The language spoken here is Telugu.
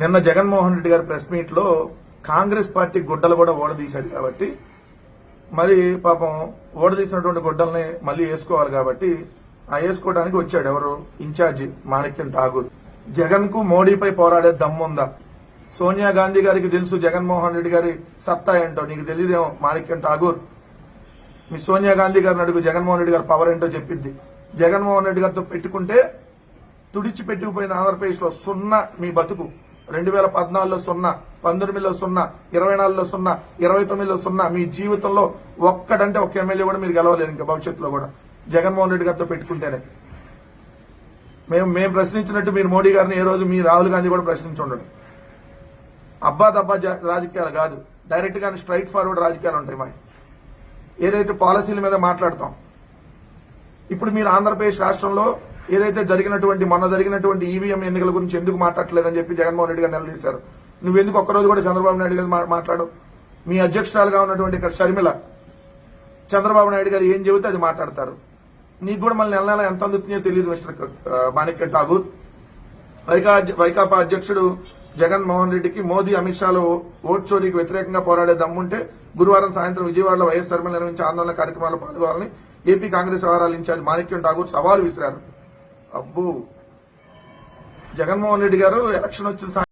నిన్న జగన్మోహన్ రెడ్డి గారి ప్రెస్ మీట్లో కాంగ్రెస్ పార్టీ గుడ్డలు కూడా ఓడదీశాడు కాబట్టి మరి పాపం ఓడదీసినటువంటి గుడ్డల్ని మళ్ళీ వేసుకోవాలి కాబట్టి ఆ వేసుకోవడానికి వచ్చాడు ఎవరు? ఇన్ఛార్జి మాణిక్యం ఠాగూర్. జగన్కు మోడీపై పోరాడే దమ్ముందా? సోనియా గాంధీ గారికి తెలుసు జగన్మోహన్ రెడ్డి గారి సత్తా ఏంటో నీకు తెలియదేమో మాణిక్యం ఠాగూర్. మీ సోనియా గాంధీ గారిని అడుగు జగన్మోహన్ రెడ్డి గారి పవర్ ఏంటో చెప్పిద్ది. జగన్మోహన్ రెడ్డి గారితో పెట్టుకుంటే తుడిచి పెట్టుకుపోయిన ఆంధ్రప్రదేశ్లో సున్నా మీ బతుకు. రెండు వేల పద్నాలుగులో సున్నా పంతొమ్మిదిలో సున్నా ఇరవై నాలుగులో సున్నా ఇరవై తొమ్మిదిలో సున్నా. మీ జీవితంలో ఒక్కడంటే ఒక్క ఎమ్మెల్యే కూడా మీరు గెలవలేరు ఇంకా భవిష్యత్తులో కూడా. జగన్మోహన్ రెడ్డి గారితో పెట్టుకుంటేనే. మేము మేము ప్రశ్నించినట్టు మీరు మోడీ గారిని ఏ రోజు మీ రాహుల్ గాంధీ కూడా ప్రశ్నించుండడు. అబ్బా దబ్బా జా- రాజకీయాలు కాదు. డైరెక్ట్ గానే స్ట్రైట్ ఫార్వర్డ్ రాజకీయాలు ఉంటాయి మా ఏదైతే పాలసీల మీద మాట్లాడతాం ఇప్పుడు మీరు ఆంధ్రప్రదేశ్ రాష్ట్రంలో ఏదైతే జరిగినటువంటి మొన్న జరిగినటువంటి ఈవీఎం ఎన్నికల గురించి ఎందుకు మాట్లాడలేదని చెప్పి జగన్మోహన్ రెడ్డి గారు నిలదీశారు. నువ్వెందుకు ఒక్కరోజు కూడా చంద్రబాబు నాయుడు గారు మాట్లాడు. మీ అధ్యక్షురాలుగా ఉన్నటువంటి ఇక్కడ షర్మిల చంద్రబాబు నాయుడు గారు ఏం చెబితే అది మాట్లాడతారు. నీకు కూడా మళ్ళీ నెల నెల ఎంత అందుతుందో తెలియదు మిస్టర్ మాణిక్య ఠాగూర్. వైకా వైకాపా అధ్యక్షుడు జగన్మోహన్ రెడ్డికి మోదీ అమిత్ షాలో ఓట్ చోరీకి వ్యతిరేకంగా పోరాడే దమ్ముంటే గురువారం సాయంత్రం విజయవాడలో వైఎస్ శర్మలు నిర్వహించే ఆందోళన కార్యక్రమాల్లో పాల్గొవాలని ఏపీ కాంగ్రెస్ వ్యవహారాల ఇన్ఛార్జ్ మాణిక్యం ఠాగూర్ సవాల్ విసిరారు. అబ్బు! జగన్మోహన్ రెడ్డి గారు ఎలక్షన్ వచ్చిన